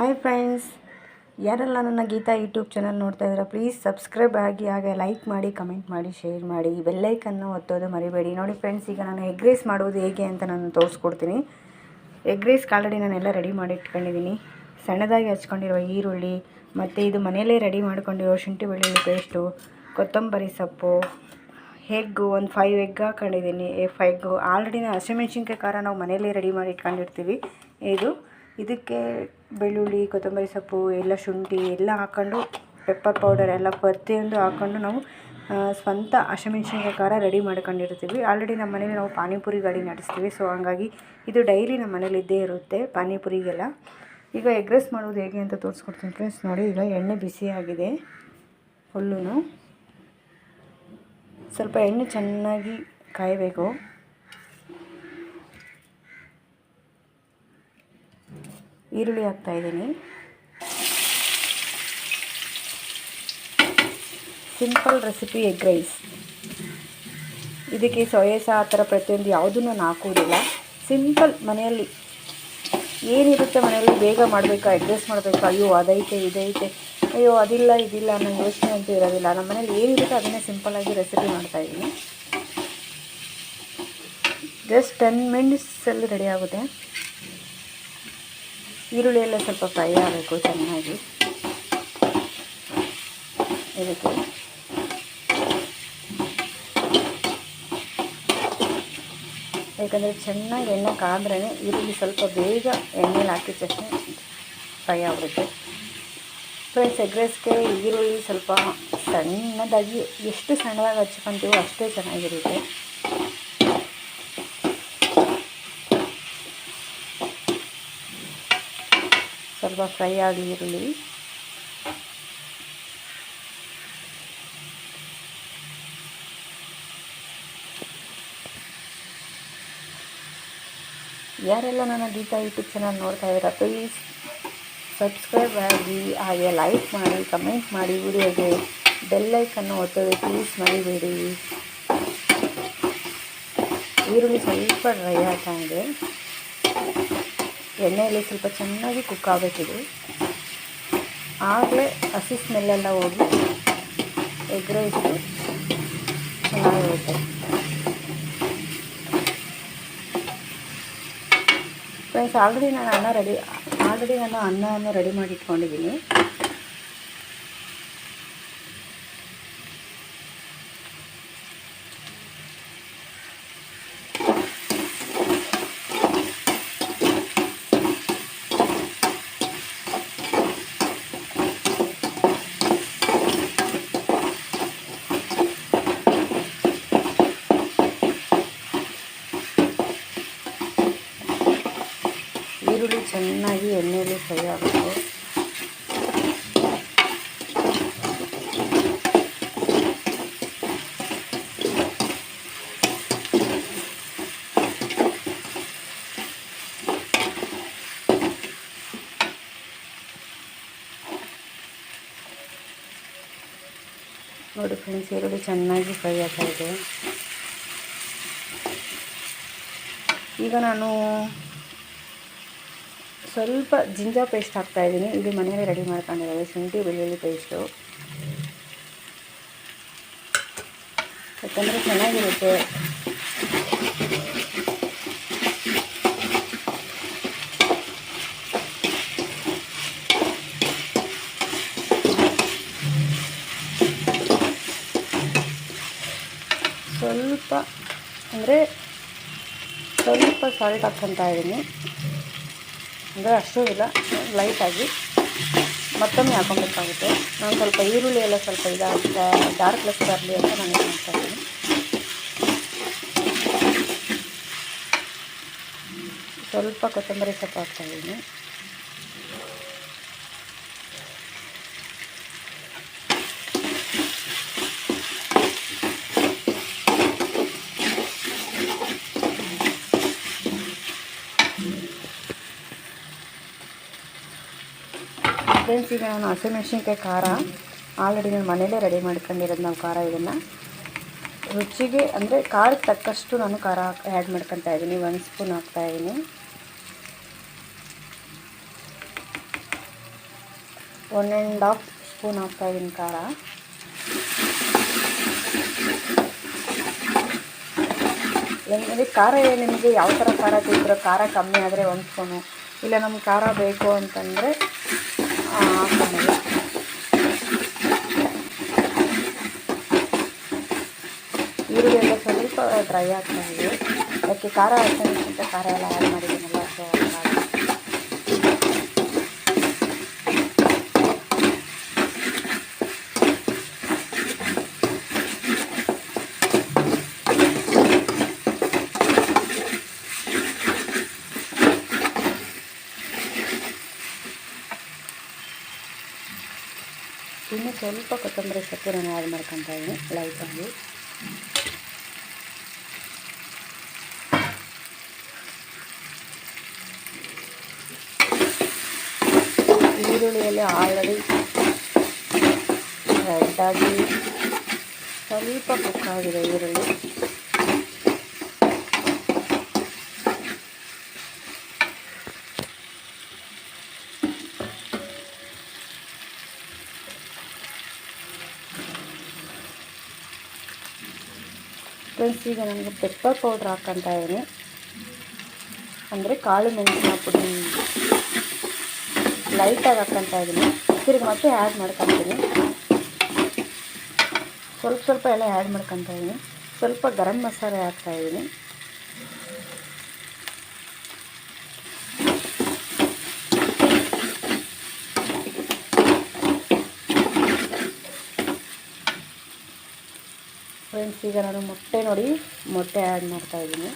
Hi friends ಯಾರೆಲ್ಲ ನನ್ನ Geetha YouTube channel ನೋಡ್ತಾ ಇದ್ದೀರಾ ಪ್ಲೀಸ್ ಸಬ್ಸ್ಕ್ರೈಬ್ ಆಗಿ, ಹಾಗೆ ಲೈಕ್ ಮಾಡಿ ಕಮೆಂಟ್ ಮಾಡಿ ಶೇರ್ ಮಾಡಿ. ಬೆಲ್ಲೈಕನ್ನು ಒತ್ತೋದು ಮರಿಬೇಡಿ. ನೋಡಿ ಫ್ರೆಂಡ್ಸ್ ಈಗ ನಾನು ಎಗ್ ರೈಸ್ ಮಾಡೋದು ಹೇಗೆ ಅಂತ ನಾನು ತೋರಿಸ್ಕೊಡ್ತೀನಿ. ಎಗ್ ರೈಸ್ ಆಲ್ರೆಡಿ ನಾನೆಲ್ಲ ರೆಡಿ ಮಾಡಿ ಇಟ್ಕೊಂಡಿದ್ದೀನಿ. ಸಣ್ಣದಾಗಿ ಹಚ್ಕೊಂಡಿರುವ ಈರುಳ್ಳಿ, ಮತ್ತು ಇದು ಮನೆಯಲ್ಲೇ ರೆಡಿ ಮಾಡ್ಕೊಂಡಿರೋ ಶುಂಠಿ ಬೆಳ್ಳುಳ್ಳಿ ಪೇಸ್ಟು ಕೊತ್ತಂಬರಿ ಸೊಪ್ಪು ಹೆಗ್ಗು ಒಂದು ಫೈವ್ ಎಗ್ ಹಾಕೊಂಡಿದ್ದೀನಿ. ಎಗ್ಗು ಆಲ್ರೆಡಿ ಹಸಿಮೆಣ್ಸಿನ್ಕಾಯಿ ಖಾರ ನಾವು ಮನೆಯಲ್ಲೇ ರೆಡಿ ಮಾಡಿ ಇಟ್ಕೊಂಡಿರ್ತೀವಿ. ಇದು ಇದಕ್ಕೆ ಬೆಳ್ಳುಳ್ಳಿ, ಕೊತ್ತಂಬರಿ ಸೊಪ್ಪು, ಎಲ್ಲ ಶುಂಠಿ ಎಲ್ಲ ಹಾಕ್ಕೊಂಡು ಪೆಪ್ಪರ್ ಪೌಡರ್ ಎಲ್ಲ ಪ್ರತಿಯೊಂದು ಹಾಕ್ಕೊಂಡು ನಾವು ಸ್ವಂತ ಹಸಿಮೆಣ್ಸಿನ್ಕಾಯಿ ಖಾರ ರೆಡಿ ಮಾಡ್ಕೊಂಡಿರ್ತೀವಿ. ಆಲ್ರೆಡಿ ನಮ್ಮ ಮನೇಲಿ ನಾವು ಪಾನಿಪುರಿ ಗಾಡಿ ನಡೆಸ್ತೀವಿ. ಸೊ ಹಂಗಾಗಿ ಇದು ಡೈಲಿ ನಮ್ಮ ಮನೇಲಿ ಇದ್ದೇ ಇರುತ್ತೆ ಪಾನಿಪುರಿಗೆಲ್ಲ. ಈಗ ಎಗ್ ರೈಸ್ ಮಾಡೋದು ಹೇಗೆ ಅಂತ ತೋರಿಸ್ಕೊಡ್ತೀನಿ ಫ್ರೆಂಡ್ಸ್ ನೋಡಿ, ಈಗ ಎಣ್ಣೆ ಬಿಸಿಯಾಗಿದೆ ಫುಲ್ಲೂ. ಸ್ವಲ್ಪ ಎಣ್ಣೆ ಚೆನ್ನಾಗಿ ಕಾಯಬೇಕು. ಈರುಳ್ಳಿ ಹಾಕ್ತಾ ಇದ್ದೀನಿ. ಸಿಂಪಲ್ ರೆಸಿಪಿ ಎಗ್ ರೈಸ್ ಇದಕ್ಕೆ ಸೋಯಾ ಆ ಥರ ಪ್ರತಿಯೊಂದು ಯಾವುದೂ ನಾನು ಹಾಕುವುದಿಲ್ಲ. ಸಿಂಪಲ್ ಮನೆಯಲ್ಲಿ ಏನಿರುತ್ತೆ ಮನೆಯಲ್ಲಿ ಬೇಗ ಮಾಡಬೇಕಾ ಅಡ್ಜಸ್ಟ್ ಮಾಡಬೇಕಾ, ಅಯ್ಯೋ ಅದೈತೆ, ಇದೈತೆ, ಅಯ್ಯೋ ಅದಿಲ್ಲ, ಇದಿಲ್ಲ ಅನ್ನೋ ಯೋಚನೆ ಅಂತೂ ಇರೋದಿಲ್ಲ. ನಮ್ಮ ಮನೇಲಿ ಏನಿರುತ್ತೆ ಅದನ್ನೇ ಸಿಂಪಲ್ಲಾಗಿ ರೆಸಿಪಿ ಮಾಡ್ತಾಯಿದ್ದೀನಿ ಜಸ್ಟ್ ಟೆನ್ ಮಿನಿಟ್ಸಲ್ಲಿ ರೆಡಿ ಆಗುತ್ತೆ. ಈರುಳ್ಳಿ ಎಲ್ಲ ಸ್ವಲ್ಪ ಫ್ರೈ ಆಗಬೇಕು ಚೆನ್ನಾಗಿ. ಇದಕ್ಕೆ ಯಾಕಂದರೆ ಚೆನ್ನಾಗಿ ಎಣ್ಣೆ ಕಾದ್ರೇ ಈರುಳ್ಳಿ ಸ್ವಲ್ಪ ಬೇಗ ಎಣ್ಣೆಲಿ ಹಾಕಿದ ತಕ್ಷಣ ಫ್ರೈ ಆಗ್ಬಿಡುತ್ತೆ. ಫ್ರೈಸ್ ಎಗ್ ರೈಸ್ಗೆ ಈರುಳ್ಳಿ ಸ್ವಲ್ಪ ಸಣ್ಣದಾಗಿ ಎಷ್ಟು ಸಣ್ಣದಾಗಿ ಹಚ್ಕೊತೀವೋ ಅಷ್ಟೇ ಚೆನ್ನಾಗಿರುತ್ತೆ. ಸ್ವಲ್ಪ ಫ್ರೈ ಆಗಲಿ ಈರುಳ್ಳಿ. ಯಾರೆಲ್ಲ ನನ್ನ ಗೀತಾ ಯೂಟ್ಯೂಬ್ ಚಾನಲ್ ನೋಡ್ತಾ ಇದ್ದೀರಾ ಪ್ಲೀಸ್ ಸಬ್ಸ್ಕ್ರೈಬ್ ಆಗಿ, ಹಾಗೆ ಲೈಕ್ ಮಾಡಿ ಕಮೆಂಟ್ ಮಾಡಿ, ವಿಡಿಯೋಗೆ ಬೆಲ್ಲೈಕನ್ನು ಒತ್ತೋದು ಪ್ಲೀಸ್ ಮರಿಬೇಡಿ. ಈರುಳ್ಳಿ ಸ್ವಲ್ಪ ಡ್ರೈ ಆಗ್ತಾ ಇದೆ ಎಣ್ಣೆಯಲ್ಲಿ ಸ್ವಲ್ಪ ಚೆನ್ನಾಗಿ ಕುಕ್ ಆಗಬೇಕಿದೆ. ಆಗಲೇ ಹಸಿ ಸ್ಮೆಲ್ಲೆಲ್ಲ ಹೋಗಿ ಎಗ್ ರೈಸು ಚೆನ್ನಾಗಿರುತ್ತೆ. ಫ್ರೆಂಡ್ಸ್ ಆಲ್ರೆಡಿ ನಾನು ಅನ್ನ ರೆಡಿ ಆಲ್ರೆಡಿ ನಾನು ಅನ್ನವನ್ನು ರೆಡಿ ಮಾಡಿ ಇಟ್ಕೊಂಡಿದ್ದೀನಿ ಈರುಳ್ಳಿ ಚೆನ್ನಾಗಿ ಎಣ್ಣೆಯಲ್ಲಿ ಫ್ರೈ ಆಗಬೇಕು ನೋಡಿ ಫ್ರೆಂಡ್ಸ್ ಈರುಳ್ಳಿ ಚೆನ್ನಾಗಿ ಫ್ರೈ ಆಗ್ತಾ ಇದೆ. ಈಗ ನಾನು ಸ್ವಲ್ಪ ಜಿಂಜಾ ಪೇಸ್ಟ್ ಹಾಕ್ತಾ ಇದ್ದೀನಿ. ಇದು ಮನೆಯಲ್ಲಿ ರೆಡಿ ಮಾಡ್ಕೊಂಡಿರೋದು ಶುಂಠಿ ಬೆಳ್ಳುಳ್ಳಿ ಪೇಸ್ಟು ಯಾಕಂದರೆ ಚೆನ್ನಾಗಿರುತ್ತೆ. ಸ್ವಲ್ಪ, ಅಂದರೆ ಸ್ವಲ್ಪ ಸಾಲ್ಟ್ ಹಾಕ್ಕೊತಾ ಇದ್ದೀನಿ. ಅಂದರೆ ಅಷ್ಟೂ ಇಲ್ಲ ಲೈಟಾಗಿ ಮತ್ತೊಮ್ಮೆ ಹಾಕೊಬೇಕಾಗುತ್ತೆ. ನಾನು ಸ್ವಲ್ಪ ಈರುಳ್ಳಿ ಎಲ್ಲ ಸ್ವಲ್ಪ ಇದಾಗ್ತಾ ಡಾರ್ಕ್ನೆಸ್ ಬರಲಿ ಅಂತ ನಾನು ಮಾಡ್ತಾ ಇದ್ದೀನಿ. ಸ್ವಲ್ಪ ಕೊತ್ತಂಬರಿ ಸೊಪ್ಪು ಹಾಕ್ತಾಯಿದ್ದೀನಿ ಫ್ರೆಂಡ್ಸ್ ಈಗ ನಾನು ಹಸಿಮೆಣ್ಸಿನ್ಕಾಯಿ ಖಾರ ಆಲ್ರೆಡಿ ನಾನು ಮನೇಲೇ ರೆಡಿ ಮಾಡ್ಕೊಂಡಿರೋದು ನಾವು ಖಾರ ಇದನ್ನು. ರುಚಿಗೆ ಅಂದರೆ ಖಾರಕ್ಕೆ ತಕ್ಕಷ್ಟು ನಾನು ಖಾರ ಆ್ಯಡ್ ಮಾಡ್ಕೊತಾ ಇದ್ದೀನಿ ಒಂದು ಸ್ಪೂನ್ ಹಾಕ್ತಾ ಇದ್ದೀನಿ ಒನ್ ಆ್ಯಂಡ್ ಹಾಫ್ ಸ್ಪೂನ್ ಹಾಕ್ತಾ ಇದ್ದೀನಿ ಖಾರ. ನಿಮಗೆ ಖಾರ ನಿಮಗೆ ಯಾವ ಥರ ಖಾರ ತಿಂತೀರೋ ಖಾರ ಕಮ್ಮಿ ಆದರೆ ಒಂದು ಸ್ಪೂನು ಇಲ್ಲ ನಮ್ಗೆ ಖಾರ ಬೇಕು ಅಂತಂದರೆ ಈರುಳ್ಳಿ ಎಲ್ಲ ಸ್ವಲ್ಪ ಡ್ರೈ ಆಗ್ತಾ ಇದೆ. ಅದಕ್ಕೆ ಖಾರ ಹಾಕೋಕ್ಕಿಂತ ಖಾರ ಎಲ್ಲ ಆ್ಯಡ್ ಮಾಡಿದ್ದೀನಲ್ಲ ಸೊ ಹಾಗಾಗಿ ಇನ್ನು ಸ್ವಲ್ಪ ಕೊತ್ತಂಬರಿ ಸೊಪ್ಪು ನಾನು ಆ್ಯಡ್ ಮಾಡ್ಕೊತಾ ಇದ್ದೀನಿ ಲೈಟಾಗಿ. ಈರುಳ್ಳಿಯಲ್ಲಿ ಆಲ್ರೆಡಿ ರೆಡ್ಡಾಗಿ ಸ್ವಲ್ಪ ಕುಕ್ ಈರುಳ್ಳಿ. ಫ್ರೆಂಡ್ಸ್ ಈಗ ನನಗೆ ಪೆಪ್ಪರ್ ಪೌಡ್ರ್ ಹಾಕ್ಕೊತಾ ಇದ್ದೀನಿ ಅಂದರೆ ಕಾಳು ಮೆಣಸಿನ ಪುಡಿ ಲೈಟಾಗಿ ಹಾಕ್ಕೊತಾ ಇದ್ದೀನಿ ತಿರ್ಗಿ ಮತ್ತೆ ಆ್ಯಡ್ ಮಾಡ್ಕೊತೀನಿ ಸ್ವಲ್ಪ ಸ್ವಲ್ಪ ಎಲ್ಲ ಆ್ಯಡ್ ಮಾಡ್ಕೊತಾ ಇದ್ದೀನಿ ಸ್ವಲ್ಪ ಗರಂ ಮಸಾಲೆ ಹಾಕ್ತಾಯಿದ್ದೀನಿ ಫ್ರೆಂಡ್ಸ್, ಈಗ ನಾನು ಮೊಟ್ಟೆ ನೋಡಿ, ಮೊಟ್ಟೆ ಆ್ಯಡ್ ಮಾಡ್ತಾಯಿದ್ದೀನಿ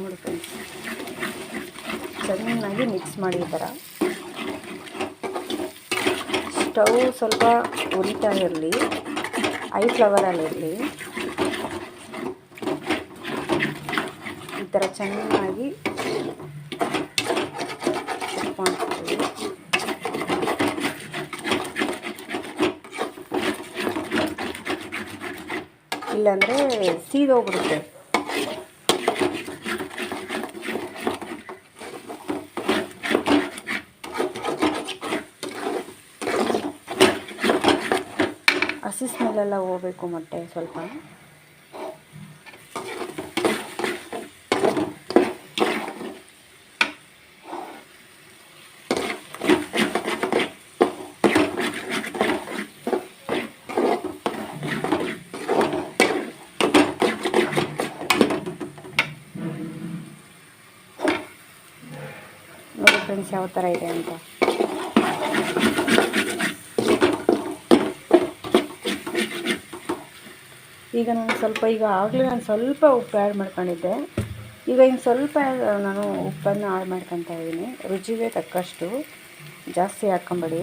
ನೋಡಿ ಫ್ರೆಂಡ್ಸ್, ಚೆನ್ನಾಗಿ ಮಿಕ್ಸ್ ಮಾಡಿ ಈ ಥರ. ಸ್ಟವ್ ಸ್ವಲ್ಪ ಉರಿತಾ ಇರಲಿ ಐ ಫ್ಲವರಲ್ಲಿರಲಿ ಈ ಥರ ಚೆನ್ನಾಗಿ ಇಲ್ಲಾಂದರೆ ಸೀದೋಗ್ಬಿಡುತ್ತೆ ಹಸಿ ಸ್ಮೆಲ್ಲೆಲ್ಲ ಹೋಗ್ಬೇಕು ಮೊಟ್ಟೆ ಸ್ವಲ್ಪ ನೋಡಿ ಫ್ರೆಂಡ್ಸ್ ಯಾವ ಥರ ಇದೆ ಅಂತ. ಈಗ ನಾನು ಸ್ವಲ್ಪ, ಈಗ ಆಗಲೇ ನಾನು ಸ್ವಲ್ಪ ಉಪ್ಪು ಆ್ಯಡ್ ಮಾಡ್ಕೊಂಡಿದ್ದೆ. ಈಗ ಇನ್ನು ಸ್ವಲ್ಪ, ನಾನು ಉಪ್ಪನ್ನು ಆ್ಯಡ್ ಮಾಡ್ಕೊತಾ ಇದ್ದೀನಿ. ರುಚಿಗೆ ತಕ್ಕಷ್ಟು ಜಾಸ್ತಿ ಹಾಕ್ಕೊಂಬೇಡಿ.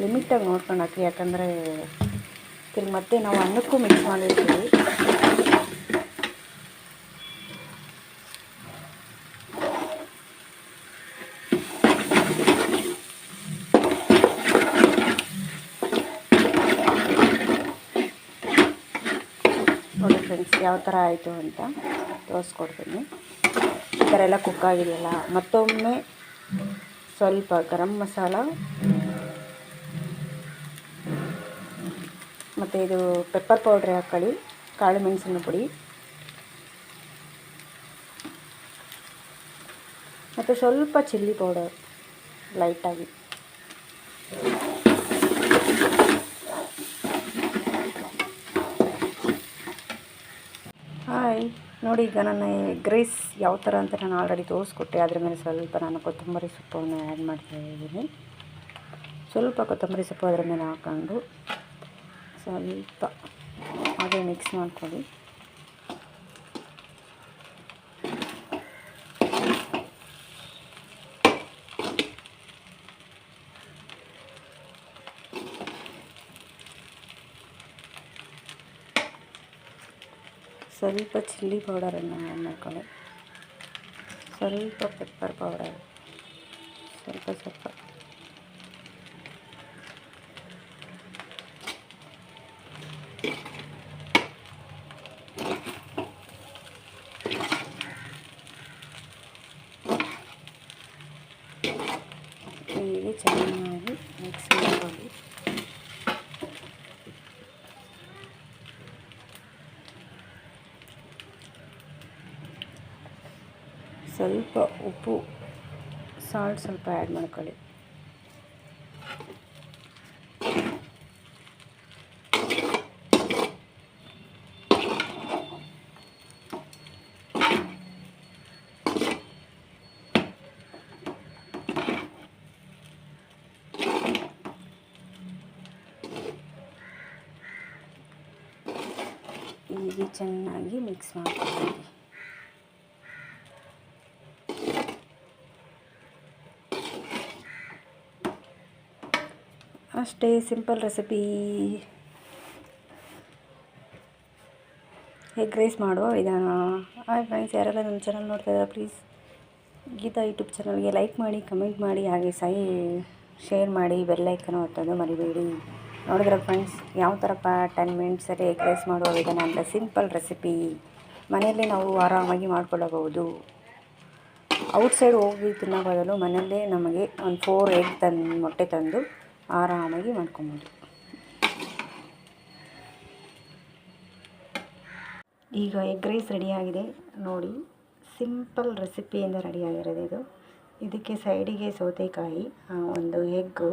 ಲಿಮಿಟಾಗಿ ನೋಡ್ಕೊಂಡು ಹಾಕಿ ಯಾಕಂದರೆ ತಿರ್ಗಿ ಮತ್ತೆ ನಾವು ಅನ್ನಕ್ಕೂ ಮಿಕ್ಸ್ ಮಾಡಿರ್ತೀವಿ ನೋಡಿ ಫ್ರೆಂಡ್ಸ್ ಯಾವ ಥರ ಆಯಿತು ಅಂತ ತೋರಿಸ್ಕೊಡ್ತೀನಿ. ಈ ಥರ ಎಲ್ಲ ಕುಕ್ ಆಗಿದೆಯಲ್ಲ, ಮತ್ತೊಮ್ಮೆ ಸ್ವಲ್ಪ ಗರಂ ಮಸಾಲ, ಮತ್ತು ಇದು ಪೆಪ್ಪರ್ ಪೌಡ್ರ್ ಹಾಕ್ಕೊಳ್ಳಿ ಕಾಳು ಮೆಣಸಿನ ಪುಡಿ, ಮತ್ತು ಸ್ವಲ್ಪ ಚಿಲ್ಲಿ ಪೌಡರ್ ಲೈಟಾಗಿ ಹಾಯ್ ನೋಡಿ, ಈಗ ನನ್ನ ಎಗ್ ರೈಸ್ ಯಾವ ಥರ ಅಂತ ನಾನು ಆಲ್ರೆಡಿ ತೋರಿಸ್ಕೊಟ್ಟೆ. ಅದ್ರ ಮೇಲೆ ಸ್ವಲ್ಪ ನಾನು ಕೊತ್ತಂಬರಿ ಸೊಪ್ಪನ್ನು ಆ್ಯಡ್ ಮಾಡ್ತಾ ಇದ್ದೀನಿ. ಸ್ವಲ್ಪ ಕೊತ್ತಂಬರಿ ಸೊಪ್ಪು ಅದರ ಮೇಲೆ ಹಾಕ್ಕೊಂಡು ಸ್ವಲ್ಪ ಹಾಗೆ ಮಿಕ್ಸ್ ಮಾಡ್ಕೊಳ್ಳಿ. स्वलप चिल्ली पउडर मे स्वलप पेपर पउडर स्वल्प स्वलप चलना ಸ್ವಲ್ಪ ಉಪ್ಪು ಸಾಲ್ಟ್ ಸ್ವಲ್ಪ ಆ್ಯಡ್ ಮಾಡ್ಕೊಳ್ಳಿ. ಹೀಗೆ ಚೆನ್ನಾಗಿ ಮಿಕ್ಸ್ ಮಾಡ್ಕೊಳ್ಳಿ. ಅಷ್ಟೇ ಸಿಂಪಲ್ ರೆಸಿಪಿ. ಎಗ್ ರೈಸ್ ಮಾಡುವ ವಿಧಾನ. ಹಾಯ್ ಫ್ರೆಂಡ್ಸ್ ಯಾರೆಲ್ಲ ನನ್ನ ಚಾನಲ್ ನೋಡ್ತಾ ಇದ್ದಾರೆ ಪ್ಲೀಸ್ ಗೀತಾ ಯೂಟ್ಯೂಬ್ ಚಾನಲ್ಗೆ ಲೈಕ್ ಮಾಡಿ ಕಮೆಂಟ್ ಮಾಡಿ, ಹಾಗೆ ಸೈ ಶೇರ್ ಮಾಡಿ ಬೆಲ್ಲೈಕನ್ನು ಒತ್ತೋದು ಮರಿಬೇಡಿ. ನೋಡಿದ್ರೆ ಫ್ರೆಂಡ್ಸ್ ಯಾವ ಥರಪ್ಪ ಟೆನ್ ಮಿನಿಟ್ಸಲ್ಲಿ ಎಗ್ ರೈಸ್ ಮಾಡುವ ವಿಧಾನ ಅಂದರೆ ಸಿಂಪಲ್ ರೆಸಿಪಿ. ಮನೆಯಲ್ಲೇ ನಾವು ಆರಾಮಾಗಿ ಮಾಡ್ಕೊಳ್ಳಬಹುದು. ಔಟ್ಸೈಡ್ ಹೋಗಿ ತಿನ್ನೋ ಬದಲು ಮನೆಯಲ್ಲೇ ನಮಗೆ ಒಂದು ಫೋರ್ ಎಗ್ ತಂದು, ಮೊಟ್ಟೆ ತಂದು ಆರಾಮಾಗಿ ಮಾಡ್ಕೊಬೋದು. ಈಗ ಎಗ್ ರೈಸ್ ರೆಡಿಯಾಗಿದೆ. ನೋಡಿ, ಸಿಂಪಲ್ ರೆಸಿಪಿಯಿಂದ ರೆಡಿಯಾಗಿರೋದು ಇದು. ಇದಕ್ಕೆ ಸೈಡಿಗೆ ಸೌತೆಕಾಯಿ ಒಂದು ಎಗ್ಗು.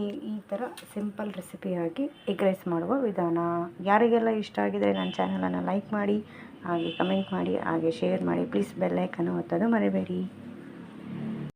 ಈ ಈ ಥರ ಸಿಂಪಲ್ ರೆಸಿಪಿಯಾಗಿ ಎಗ್ ರೈಸ್ ಮಾಡುವ ವಿಧಾನ. ಯಾರಿಗೆಲ್ಲ ಇಷ್ಟ ಆಗಿದರೆ ನನ್ನ ಚಾನಲನ್ನು ಲೈಕ್ ಮಾಡಿ, ಹಾಗೆ ಕಮೆಂಟ್ ಮಾಡಿ, ಹಾಗೆ ಶೇರ್ ಮಾಡಿ, ಪ್ಲೀಸ್ ಬೆಲ್ಲೈಕನ್ನು ಒತ್ತೋದು ಮರಿಬೇಡಿ.